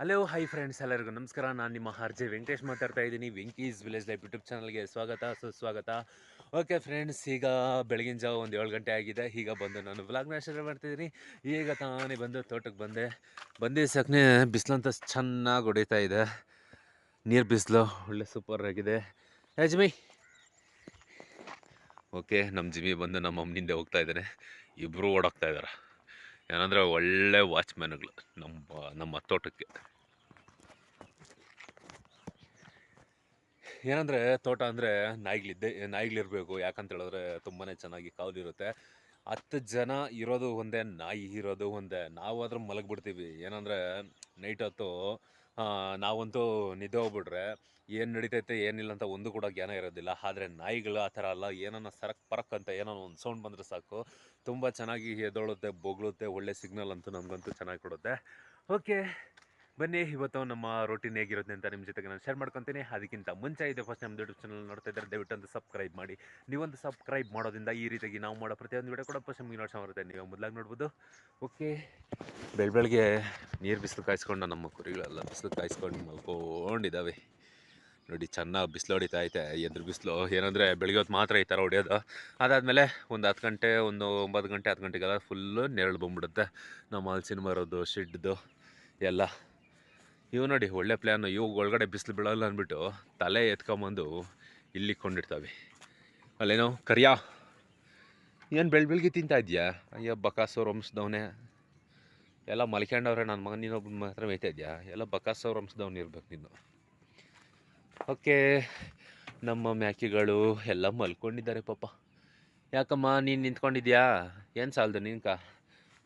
Hello hi friends ಎಲ್ಲರಿಗೂ ನಮಸ್ಕಾರ. ನಾನು ನಿಮ್ಮ ಆರ್ ಜೆ ವೆಂಕಟೇಶ್ ಮಾತಾಡ್ತಾ ಇದ್ದೀನಿ. ವೆಂಕೀಸ್ ವಿಲೇಜ್ ಲೈಫ್ ಯೂಟ್ಯೂಬ್ ಚಾನಲ್ಗೆ ಸ್ವಾಗತ, ಸುಸ್ವಾಗತ. ಓಕೆ ಫ್ರೆಂಡ್ಸ್ ಈಗ ಬೆಳಗಿನ ಜಾವ ಒಂದು ಏಳು ಗಂಟೆ ಆಗಿದೆ. ಈಗ ಬಂದು ನಾನು ವ್ಲಾಗ್ನ ಶುರು ಮಾಡ್ತಿದ್ದೀನಿ. ಈಗ ತಾನೇ ಬಂದು ತೋಟಕ್ಕೆ ಬಂದೆ. ಬಂದಿದ್ದ ಸಕ್ನೆ ಬಿಸಿಲಂತ ಚೆನ್ನಾಗಿ ಹೊಡಿತಾ ಇದೆ. ನೀರು ಬಿಸಿಲು ಒಳ್ಳೆ ಸೂಪರ್ ಆಗಿದೆ. ಯಜ್ಮಿ ಜಿಮಿ. ಓಕೆ ನಮ್ಮ ಜಿಮಿ ಬಂದು ನಮ್ಮ ಅಮ್ಮನಿಂದ ಹೋಗ್ತಾ ಇದ್ದಾನೆ. ಇಬ್ಬರು ಓಡೋಗ್ತಾ ಇದ್ದಾರೆ ಏನಂದರೆ ಒಳ್ಳೆ ವಾಚ್ಮ್ಯಾನ್ಗಳು ನಮ್ಮ ನಮ್ಮ ತೋಟಕ್ಕೆ. ಏನಂದರೆ ತೋಟ ಅಂದರೆ ನಾಯಿಗಳಿದ್ದೆ, ನಾಯಿಗಳಿರಬೇಕು. ಯಾಕಂತ ಹೇಳಿದ್ರೆ ತುಂಬಾ ಚೆನ್ನಾಗಿ ಕಾವಲಿರುತ್ತೆ. ಹತ್ತು ಜನ ಇರೋದು ಒಂದೇ, ನಾಯಿ ಇರೋದು ಒಂದೇ. ನಾವು ಅದ್ರ ಮಲಗಿಬಿಡ್ತೀವಿ. ಏನಂದರೆ ನೈಟ್ ಹೊತ್ತು ನಾವಂತೂ ನಿದ್ದೆ ಹೋಗ್ಬಿಟ್ರೆ, ಏನು ನಡೀತೈತೆ, ಏನಿಲ್ಲ ಅಂತ ಒಂದು ಕೂಡ ಜ್ಞಾನ ಇರೋದಿಲ್ಲ. ಆದರೆ ನಾಯಿಗಳು ಆ ಥರ ಅಲ್ಲ, ಏನನ್ನ ಸರಕ್ ಪರಕ್ ಅಂತ ಏನೋ ಒಂದು ಸೌಂಡ್ ಬಂದರೆ ಸಾಕು. ತುಂಬ ಚೆನ್ನಾಗಿ ಎದ್ದೊಳುತ್ತೆ, ಬೊಗಳುತ್ತೆ, ಒಳ್ಳೆ ಸಿಗ್ನಲ್ ಅಂತೂ ನಮಗಂತೂ ಚೆನ್ನಾಗಿ ಕೊಡುತ್ತೆ. ಓಕೆ ಬನ್ನಿ, ಇವತ್ತು ನಮ್ಮ ರೂಟೀನ್ ಹೇಗಿರುತ್ತೆ ಅಂತ ನಿಮ್ಮ ಜೊತೆಗೆ ನಾನು ಶೇರ್ ಮಾಡ್ಕೊತೀನಿ. ಅದಕ್ಕಿಂತ ಮುಂಚೆ ಇದೆ ಫಸ್ಟ್ ನಮ್ಮ ಯೂಟ್ಯೂಬ್ ಚಾನಲ್ ನೋಡ್ತಾ ಇದ್ದಾರೆ ದಯವಿಟ್ಟು ಒಂದು ಸಬ್ಸ್ಕ್ರೈಬ್ ಮಾಡಿ. ನೀವೊಂದು ಸಬ್ಸ್ಕ್ರೈಬ್ ಮಾಡೋದ್ರಿಂದ ಈ ರೀತಿಯಾಗಿ ನಾವು ಮಾಡೋ ಪ್ರತಿಯೊಂದು ವಿಡಿಯೋ ಕೂಡ ಫಸ್ಟ್ ನಿಮಗೆ ನೋಡ್ತಾ ಬರುತ್ತೆ. ನೀವು ಮೊದಲಾಗಿ ನೋಡ್ಬೋದು. ಓಕೆ ಬೆಳ್ ಬೆಳಗ್ಗೆ ನೀರು ಬಿಸಿಲು ಕಾಯಿಸ್ಕೊಂಡು ನಮ್ಮ ಕುರಿಗಳೆಲ್ಲ ಬಿಸಿಲು ಕಾಯಿಸ್ಕೊಂಡು ಮಲ್ಕೊಂಡಿದ್ದಾವೆ ನೋಡಿ, ಚೆನ್ನಾಗಿ ಬಿಸಿಲು ಹೊಡಿತಾ ಐತೆ. ಎದ್ರ ಬಿಸಿಲು, ಏನಂದರೆ ಬೆಳಗ್ಗೆ ಹೊತ್ತು ಮಾತ್ರ ಈ ಥರ ಹೊಡೆಯೋದು. ಅದಾದಮೇಲೆ ಒಂದು ಹತ್ತು ಗಂಟೆ, ಒಂದು ಒಂಬತ್ತು ಗಂಟೆ, ಹತ್ತು ಗಂಟೆಗೆಲ್ಲ ಫುಲ್ಲು ನೆರಳು ಬಂದ್ಬಿಡುತ್ತೆ. ನಮ್ಮ ಹಲ್ಸಿನ ಮರದ್ದು ಶೆಡ್ದು ಎಲ್ಲ. ಇವು ನೋಡಿ, ಒಳ್ಳೆ ಪ್ಲ್ಯಾನು ಇವು ಒಳಗಡೆ ಬಿಸಿಲು ಬೀಳಲ್ಲ ಅಂದ್ಬಿಟ್ಟು ತಲೆ ಎತ್ಕೊಂಬಂದು ಇಲ್ಲಿ ಕೊಂಡಿರ್ತವೆ. ಅಲ್ಲೇನೋ, ಕರಿಯಾ, ಏನು ಬೆಳ್ ಬೆಳಗ್ಗೆ ತಿಂತಾ ಇದೆಯಾ? ಅಯ್ಯೋ ಬಕಾಸೋರ್ ವಂಶದವನೇ ಎಲ್ಲ ಮಲ್ಕೊಂಡವ್ರೆ ನನ್ನ ಮಗ ನೀನೊಬ್ಬ ಮಾತ್ರ ಮೇಯ್ತಾ ಇದೆಯಾ? ಎಲ್ಲ ಬಕಾಸೋರ್ ವಂಶದವ್ನು ಇರ್ಬೇಕು ನೀನು. ಓಕೆ, ನಮ್ಮ ಮ್ಯಾಕಿಗಳು ಎಲ್ಲ ಮಲ್ಕೊಂಡಿದ್ದಾರೆ ಪಾಪ. ಯಾಕಮ್ಮ, ನೀನು ನಿಂತ್ಕೊಂಡಿದ್ಯಾ? ಏನು ಸಾಲದು ನಿನ್ಕ?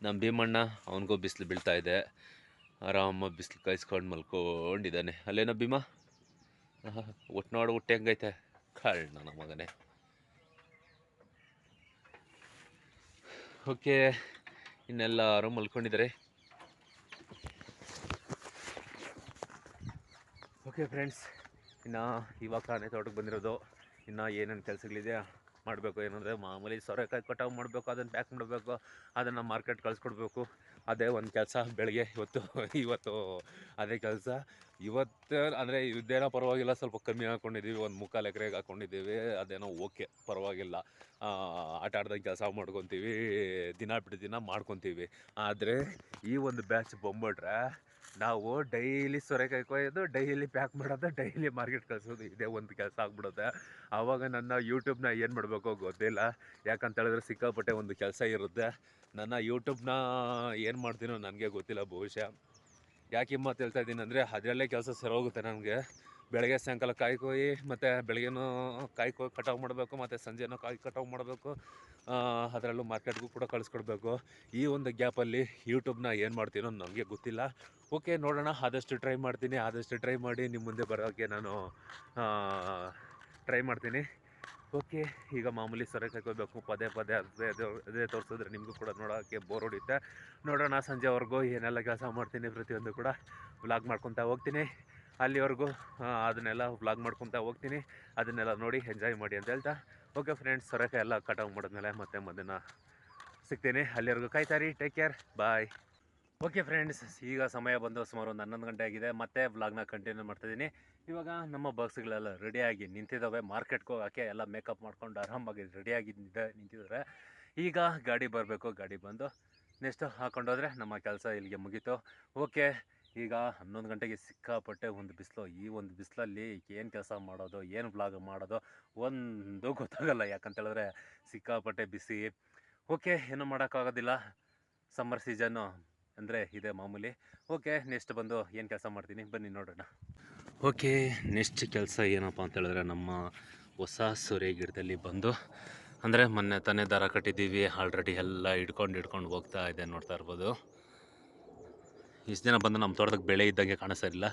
ನಮ್ಮ ಭೀಮಣ್ಣ, ಅವನಿಗೂ ಬಿಸಿಲು ಬೀಳ್ತಾ ಇದೆ. ಆರಾಮ ಬಿಸಿಲು ಕಾಯಿಸ್ಕೊಂಡು ಮಲ್ಕೊಂಡಿದ್ದಾನೆ. ಅಲ್ಲೇನೋ ಭೀಮ? ಒಟ್ಟು ನೋಡು, ಹುಟ್ಟೆ ಹೆಂಗೈತೆ? ಕಾಳ್ ನನ್ನ ಮಗನೇ. ಓಕೆ ಇನ್ನೆಲ್ಲರೂ ಮಲ್ಕೊಂಡಿದ್ದಾರೆ? ಓಕೆ ಫ್ರೆಂಡ್ಸ್, ಇನ್ನು ಇವಾಗ ತಾನೇ ತೋಟಕ್ಕೆ ಬಂದಿರೋದು. ಇನ್ನು ಏನೇನು ಕೆಲಸಗಳಿದೆ, ಮಾಡಬೇಕು, ಏನಂದರೆ ಮಾಮೂಲಿ ಸೊರೆಕಾಯಿ ಕಟಾವು ಮಾಡಬೇಕು, ಅದನ್ನು ಪ್ಯಾಕ್ ಮಾಡಬೇಕು, ಅದನ್ನು ಮಾರ್ಕೆಟ್ ಕಳಿಸ್ಕೊಡ್ಬೇಕು. ಅದೇ ಒಂದು ಕೆಲಸ ಬೆಳಗ್ಗೆ ಇವತ್ತು ಇವತ್ತು ಅದೇ ಕೆಲಸ. ಇವತ್ತು ಅಂದರೆ ಇದೇನೋ ಪರವಾಗಿಲ್ಲ, ಸ್ವಲ್ಪ ಕಮ್ಮಿ ಹಾಕ್ಕೊಂಡಿದ್ದೀವಿ ಒಂದು ಮುಕ್ಕಾಲು ಎಕರೆಗೆ ಹಾಕ್ಕೊಂಡಿದ್ದೀವಿ ಅದೇನೋ ಓಕೆ, ಪರವಾಗಿಲ್ಲ. ಆಟ ಆಡ್ದಂಗೆ ಕೆಲಸ ಮಾಡ್ಕೊತೀವಿ, ದಿನ ಬಿಟ್ಟು ದಿನ ಮಾಡ್ಕೊತೀವಿ. ಆದರೆ ಈ ಒಂದು ಬ್ಯಾಚ್ ಬಂದ್ಬಿಟ್ರೆ ನಾವು ಡೈಲಿ ಸೊರೆಕಾಯಿ ಕೊಯ್ಯೋದು ಡೈಲಿ ಪ್ಯಾಕ್ ಮಾಡೋದು, ಡೈಲಿ ಮಾರ್ಕೆಟ್ ಕಳಿಸೋದು ಇದೇ ಒಂದು ಕೆಲಸ ಆಗ್ಬಿಡುತ್ತೆ. ಆವಾಗ ನನ್ನ ಯೂಟ್ಯೂಬ್ನ ಏನು ಮಾಡಬೇಕು ಗೊತ್ತಿಲ್ಲ. ಯಾಕಂತ ಹೇಳಿದ್ರೆ ಸಿಕ್ಕಾಪಟ್ಟೆ ಒಂದು ಕೆಲಸ ಇರುತ್ತೆ. ನನ್ನ ಯೂಟ್ಯೂಬ್ನ ಏನು ಮಾಡ್ತೀನೋ ನನಗೆ ಗೊತ್ತಿಲ್ಲ ಬಹುಶಃ. ಯಾಕೆ ಮಾತು ಹೇಳ್ತಾ ಇದ್ದೀನಿ ಅಂದರೆ, ಅದರಲ್ಲೇ ಕೆಲಸ ಸರಿ ಸರೋಗುತ್ತೆ ನನಗೆ. ಬೆಳಗ್ಗೆ ಸಾಯಂಕಾಲ ಕಾಯಿ ಕೊಯ್ಯಿ ಮತ್ತು ಬೆಳಗ್ಗೆನೂ ಕಾಯಿ ಕೊಯ್ ಕಟಾವು ಮಾಡಬೇಕು, ಮತ್ತು ಸಂಜೆನೂ ಕಾಯಿ ಕಟಾವು ಮಾಡಬೇಕು. ಅದರಲ್ಲೂ ಮಾರ್ಕೆಟ್ಗೂ ಕೂಡ ಕಳಿಸ್ಕೊಡ್ಬೇಕು. ಈ ಒಂದು ಗ್ಯಾಪಲ್ಲಿ ಯೂಟ್ಯೂಬ್ನ ಏನು ಮಾಡ್ತೀನೋ ನನಗೆ ಗೊತ್ತಿಲ್ಲ. ಓಕೆ, ನೋಡೋಣ. ಆದಷ್ಟು ಟ್ರೈ ಮಾಡ್ತೀನಿ. ಆದಷ್ಟು ಟ್ರೈ ಮಾಡಿ ನಿಮ್ಮ ಮುಂದೆ ಬರೋಕ್ಕೆ ನಾನು ಟ್ರೈ ಮಾಡ್ತೀನಿ. ಓಕೆ, ಈಗ ಮಾಮೂಲಿ ಸೊರೆ ಹಾಕೋಬೇಕು ಪದೇ ಪದೇ ಅದೇ ಅದೇ ಅದೇ ತೋರಿಸಿದ್ರೆ ನಿಮಗೂ ಕೂಡ ನೋಡೋಕ್ಕೆ ಬೋರ್ ಹೊಡಿಯುತ್ತೆ. ನೋಡೋಣ, ಸಂಜೆವರೆಗೂ ಏನೆಲ್ಲ ಕೆಲಸ ಮಾಡ್ತೀನಿ ಪ್ರತಿಯೊಂದು ಕೂಡ. ವ್ಲಾಗ್ ಮಾಡ್ಕೊತಾ ಹೋಗ್ತೀನಿ. ಅಲ್ಲಿವರೆಗೂ ಅದನ್ನೆಲ್ಲ ಬ್ಲಾಗ್ ಮಾಡ್ಕೊತಾ ಹೋಗ್ತೀನಿ. ಅದನ್ನೆಲ್ಲ ನೋಡಿ ಎಂಜಾಯ್ ಮಾಡಿ ಅಂತ ಹೇಳ್ತಾ. ಓಕೆ ಫ್ರೆಂಡ್ಸ್ ಸೊರಕ ಎಲ್ಲ ಕಟಾವು ಮಾಡಿದ್ಮೇಲೆ ಮತ್ತೆ ಮಧ್ಯಾಹ್ನ ಸಿಗ್ತೀನಿ. ಅಲ್ಲಿವರೆಗೂ ಕಾಯ್ತಾರಿ take care bye okay friends ಈಗ ಸಮಯ ಬಂದು ಸುಮಾರು ಒಂದು ಹನ್ನೊಂದು ಗಂಟೆ ಆಗಿದೆ. ಮತ್ತೆ ವ್ಲಾಗ್ನ ಕಂಟಿನ್ಯೂ ಮಾಡ್ತಿದ್ದೀನಿ ಇವಾಗ ನಮ್ಮ ಬಾಕ್ಸ್ಗಳೆಲ್ಲ ರೆಡಿಯಾಗಿ ನಿಂತಿದ್ದಾವೆ ಮಾರ್ಕೆಟ್ಗೆ ಹೋಗೋಕ್ಕೆ ಎಲ್ಲ ಮೇಕಪ್ ಮಾಡ್ಕೊಂಡು ಆರಾಮಾಗಿ ರೆಡಿಯಾಗಿ ನಿಂತ ನಿಂತಿದ್ದಾರೆ ಈಗ ಗಾಡಿ ಬರಬೇಕು, ಗಾಡಿ ಬಂದು ನೆಕ್ಸ್ಟು ಹಾಕೊಂಡೋದ್ರೆ ನಮ್ಮ ಕೆಲಸ ಇಲ್ಲಿಗೆ ಮುಗೀತು. ಓಕೆ ಈಗ ಹನ್ನೊಂದು ಗಂಟೆಗೆ ಸಿಕ್ಕಾಪಟ್ಟೆ ಒಂದು ಬಿಸಿಲು. ಈ ಒಂದು ಬಿಸಿಲಲ್ಲಿ ಏನು ಕೆಲಸ ಮಾಡೋದು, ಏನು ಬ್ಲಾಗ್ ಮಾಡೋದು ಒಂದು ಗೊತ್ತಾಗಲ್ಲ. ಯಾಕಂತ ಹೇಳಿದ್ರೆ ಸಿಕ್ಕಾಪಟ್ಟೆ ಬಿಸಿ ಓಕೆ ಏನು ಮಾಡೋಕ್ಕಾಗೋದಿಲ್ಲ. ಸಮ್ಮರ್ ಸೀಸನ್ನು ಅಂದರೆ ಇದೆ ಮಾಮೂಲಿ. ಓಕೆ ನೆಕ್ಸ್ಟ್ ಬಂದು ಏನು ಕೆಲಸ ಮಾಡ್ತೀನಿ? ಬನ್ನಿ ನೋಡೋಣ. ಓಕೆ ನೆಕ್ಸ್ಟ್ ಕೆಲಸ ಏನಪ್ಪ ಅಂತ ಹೇಳಿದ್ರೆ ನಮ್ಮ ಹೊಸ ಸೂರ್ಯ ಗಿಡದಲ್ಲಿ ಬಂದು, ಅಂದರೆ ಮೊನ್ನೆ ತಾನೇ ದಾರ ಕಟ್ಟಿದ್ದೀವಿ. ಆಲ್ರೆಡಿ ಎಲ್ಲ ಹಿಡ್ಕೊಂಡು ಹಿಡ್ಕೊಂಡು ಹೋಗ್ತಾ ಇದೆ ನೋಡ್ತಾ ಇರ್ಬೋದು. ಇಷ್ಟು ಜನ ಬಂದು ನಮ್ಮ ತೋಟದಾಗ ಬೆಳೆ ಇದ್ದಂಗೆ ಕಾಣಿಸ್ತಾ ಇರಲಿಲ್ಲ.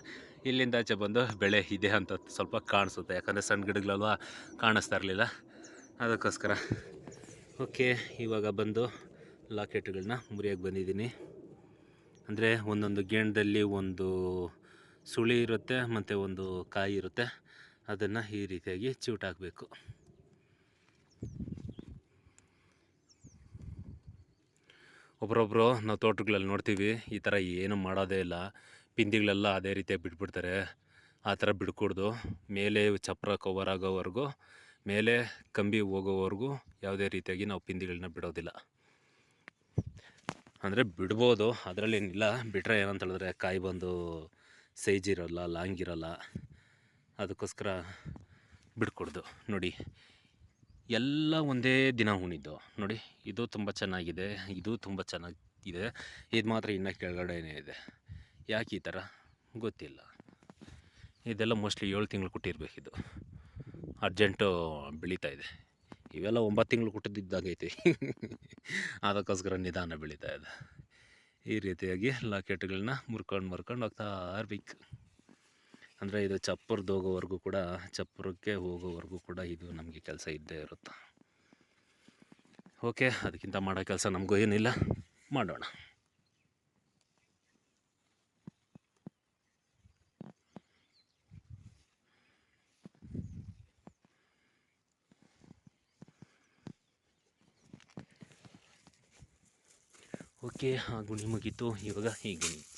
ಇಲ್ಲಿಂದ ಆಚೆ ಬಂದು ಬೆಳೆ ಇದೆ ಅಂತ ಸ್ವಲ್ಪ ಕಾಣಿಸುತ್ತೆ. ಯಾಕಂದರೆ ಸಣ್ಣ ಗಿಡಗಳಲ್ವ ಕಾಣಿಸ್ತಾ ಇರಲಿಲ್ಲ. ಅದಕ್ಕೋಸ್ಕರ. ಓಕೆ, ಇವಾಗ ಬಂದು ಲಾಕೆಟ್ಗಳನ್ನ ಮುರಿಯೋಕ್ಕೆ ಬಂದಿದ್ದೀನಿ. ಅಂದರೆ ಒಂದೊಂದು ಗೇಣದಲ್ಲಿ ಒಂದು ಸುಳಿ ಇರುತ್ತೆ, ಮತ್ತು ಒಂದು ಕಾಯಿ ಇರುತ್ತೆ. ಅದನ್ನು ಈ ರೀತಿಯಾಗಿ ಚಿವುಟಾಕಬೇಕು ಒಬ್ರೊಬ್ಬರು ನಾವು ತೋಟಗಳಲ್ಲಿ ನೋಡ್ತೀವಿ, ಈ ಥರ ಏನು ಮಾಡೋದೇ ಇಲ್ಲ. ಪಿಂದಿಗಳೆಲ್ಲ ಅದೇ ರೀತಿಯಾಗಿ ಬಿಟ್ಬಿಡ್ತಾರೆ. ಆ ಥರ ಬಿಡ್ಕೊಡ್ದು. ಮೇಲೆ ಚಪ್ರ ಕವರ್ ಆಗೋವರೆಗೂ ಮೇಲೆ ಕಂಬಿ ಹೋಗೋವರೆಗೂ ಯಾವುದೇ ರೀತಿಯಾಗಿ ನಾವು ಪಿಂದಿಗಳನ್ನ ಬಿಡೋದಿಲ್ಲ. ಅಂದರೆ ಬಿಡ್ಬೋದು ಅದರಲ್ಲೇನಿಲ್ಲ ಬಿಟ್ಟರೆ ಏನಂತ ಹೇಳಿದ್ರೆ ಕಾಯಿ ಬಂದು ಸೈಜ್ ಇರೋಲ್ಲ ಲಾಂಗ್ ಇರೋಲ್ಲ ಅದಕ್ಕೋಸ್ಕರ ಬಿಡ್ಕೊಡ್ದು. ನೋಡಿ ಎಲ್ಲ ಒಂದೇ ದಿನ ಉಣಿದ್ದು ನೋಡಿ, ಇದು ತುಂಬ ಚೆನ್ನಾಗಿದೆ. ಇದು ತುಂಬ ಚೆನ್ನಾಗಿದೆ. ಇದು ಮಾತ್ರ ಇನ್ನೂ ಕೆಳಗಡೆನೇ ಇದೆ. ಯಾಕೆ ಈ ಥರ ಗೊತ್ತಿಲ್ಲ. ಇದೆಲ್ಲ ಮೋಸ್ಟ್ಲಿ ಏಳು ತಿಂಗಳು ಕೊಟ್ಟಿರಬೇಕಿದು ಅರ್ಜೆಂಟು ಬೆಳೀತಾ ಇದೆ. ಇವೆಲ್ಲ ಒಂಬತ್ತು ತಿಂಗಳು ಕೊಟ್ಟಿದ್ದಾಗೈತಿ ಅದಕ್ಕೋಸ್ಕರ ನಿಧಾನ ಬೆಳೀತಾ ಇದೆ. ಈ ರೀತಿಯಾಗಿ ಲಾಕೆಟ್ಗಳನ್ನ ಮುರ್ಕೊಂಡು ಮುರ್ಕೊಂಡು ಹೋಗ್ತಾ ಇರ್ಬೇಕು. ಅಂದರೆ ಇದು ಚಪ್ಪರದ್ದು ಹೋಗೋವರೆಗೂ ಕೂಡ, ಚಪ್ಪರಕ್ಕೆ ಹೋಗೋವರೆಗೂ ಕೂಡ ಇದು ನಮಗೆ ಕೆಲಸ ಇದ್ದೇ ಇರುತ್ತೆ? ಓಕೆ ಅದಕ್ಕಿಂತ ಮಾಡೋ ಕೆಲಸ ನಮಗೂ ಏನಿಲ್ಲ. ಮಾಡೋಣ. ಓಕೆ ಆ ಗುಣಿ ಮುಗೀತು. ಇವಾಗ ಈ ಗುಣಿ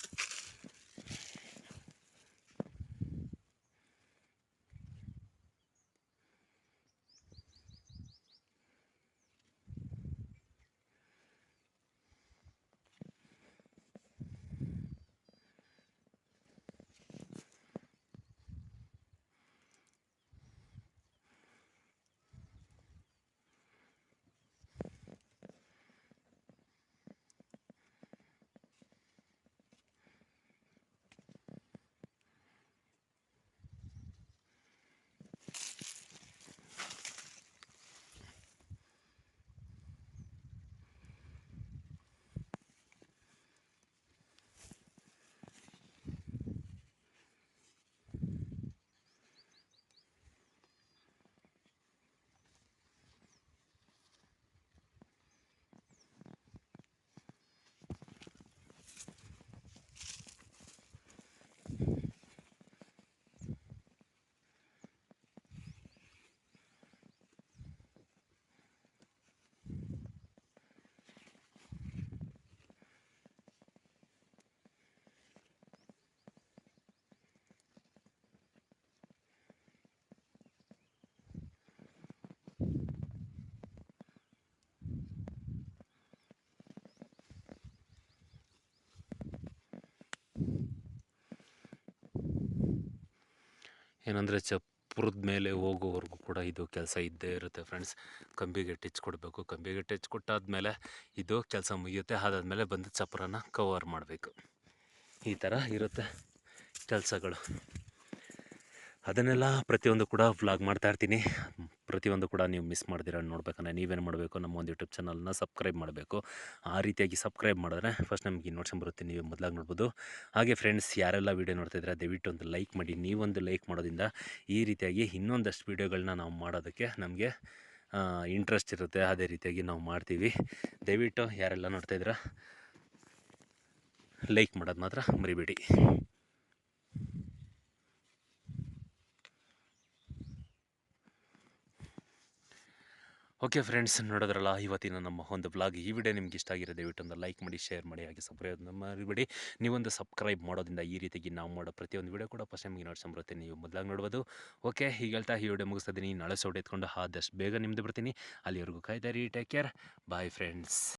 ಏನಂದರೆ ಚಪ್ಪರದ ಮೇಲೆ ಹೋಗೋವರೆಗೂ ಕೂಡ ಇದು ಕೆಲಸ ಇದ್ದೇ ಇರುತ್ತೆ ಫ್ರೆಂಡ್ಸ್. ಕಂಬಿಗೆ ಟಿಚ್ ಕೊಡಬೇಕು. ಕಂಬಿಗೆ ಟಚ್ ಕೊಟ್ಟಾದಮೇಲೆ ಇದು ಕೆಲಸ ಮುಗಿಯುತ್ತೆ. ಅದಾದಮೇಲೆ ಬಂದು ಚಪ್ಪರನ ಕವರ್ ಮಾಡಬೇಕು. ಈ ಥರ ಇರುತ್ತೆ ಕೆಲಸಗಳು. ಅದನ್ನೆಲ್ಲ ಪ್ರತಿಯೊಂದು ಕೂಡ ವ್ಲಾಗ್ ಮಾಡ್ತಾ ಇರ್ತೀನಿ. ಪ್ರತಿಯೊಂದು ಕೂಡ ನೀವು ಮಿಸ್ ಮಾಡ್ದಿರ ನೋಡ್ಬೇಕಂದ್ರೆ ನೀವೇನು ಮಾಡಬೇಕು, ನಮ್ಮ ಒಂದು ಯೂಟ್ಯೂಬ್ ಚಾನಲ್ನ ಸಬ್ಸ್ಕ್ರೈಬ್ ಮಾಡಬೇಕು. ಆ ರೀತಿಯಾಗಿ ಸಬ್ಸ್ಕ್ರೈಬ್ ಮಾಡಿದ್ರೆ ಫಸ್ಟ್ ನಮಗೆ ನೋಟ್ಸನ್ ಬರುತ್ತೆ, ನೀವೇ ಮೊದಲಾಗಿ ನೋಡ್ಬೋದು. ಹಾಗೆ ಫ್ರೆಂಡ್ಸ್ ಯಾರೆಲ್ಲ ವೀಡಿಯೋ ನೋಡ್ತಿದ್ರೆ ದಯವಿಟ್ಟು ಒಂದು ಲೈಕ್ ಮಾಡಿ. ನೀವೊಂದು ಲೈಕ್ ಮಾಡೋದ್ರಿಂದ ಈ ರೀತಿಯಾಗಿ ಇನ್ನೊಂದಷ್ಟು ವೀಡಿಯೋಗಳನ್ನ ನಾವು ಮಾಡೋದಕ್ಕೆ ನಮಗೆ ಇಂಟ್ರೆಸ್ಟ್ ಇರುತ್ತೆ. ಅದೇ ರೀತಿಯಾಗಿ ನಾವು ಮಾಡ್ತೀವಿ. ದಯವಿಟ್ಟು ಯಾರೆಲ್ಲ ನೋಡ್ತಾಯಿದ್ರ ಲೈಕ್ ಮಾಡೋದು ಮಾತ್ರ ಮರಿಬೇಡಿ. ಓಕೆ ಫ್ರೆಂಡ್ಸ್, ನೋಡೋದ್ರಲ್ಲ, ಇವತ್ತಿನ ನಮ್ಮ ಒಂದು ಬ್ಲಾಗ್ ಈ ವಿಡಿಯೋ ನಿಮ್ಗೆ ಇಷ್ಟ ಆಗಿರೋ ದಯವಿಟ್ಟು ಒಂದು ಲೈಕ್ ಮಾಡಿ, ಶೇರ್ ಮಾಡಿ, ಹಾಗೆ ಸಬ್ಸ್ಕ್ರೈಬ್ ಮಾಡಿಬಿಡಿ. ನೀವೊಂದು ಸಬ್ಸ್ಕ್ರೈಬ್ ಮಾಡೋದ್ರಿಂದ ಈ ರೀತಿಯಾಗಿ ನಾವು ಮಾಡೋ ಪ್ರತಿಯೊಂದು ವಿಡಿಯೋ ಕೂಡ ಫಸ್ಟ್ ನಿಮಗೆ ನೋಡ್ಸಂಬರುತ್ತೆ ನೀವು ಮೊದಲಾಗಿ ನೋಡ್ಬೋದು. ಓಕೆ ಈಗ ಹೇಳ್ತಾ ಈ ವಿಡಿಯೋ ಮುಗಿಸ್ತಿದ್ದೀನಿ. ನಾಳೆ ಸೌಟ್ ಎತ್ಕೊಂಡು ಆದಷ್ಟು ಬೇಗ ನಿಮ್ಮದು ಬರ್ತೀನಿ ಅಲ್ಲಿವರೆಗೂ ಕಾಯ್ದಾರಿ ಟೇಕ್ ಕೇರ್ ಬಾಯ್ ಫ್ರೆಂಡ್ಸ್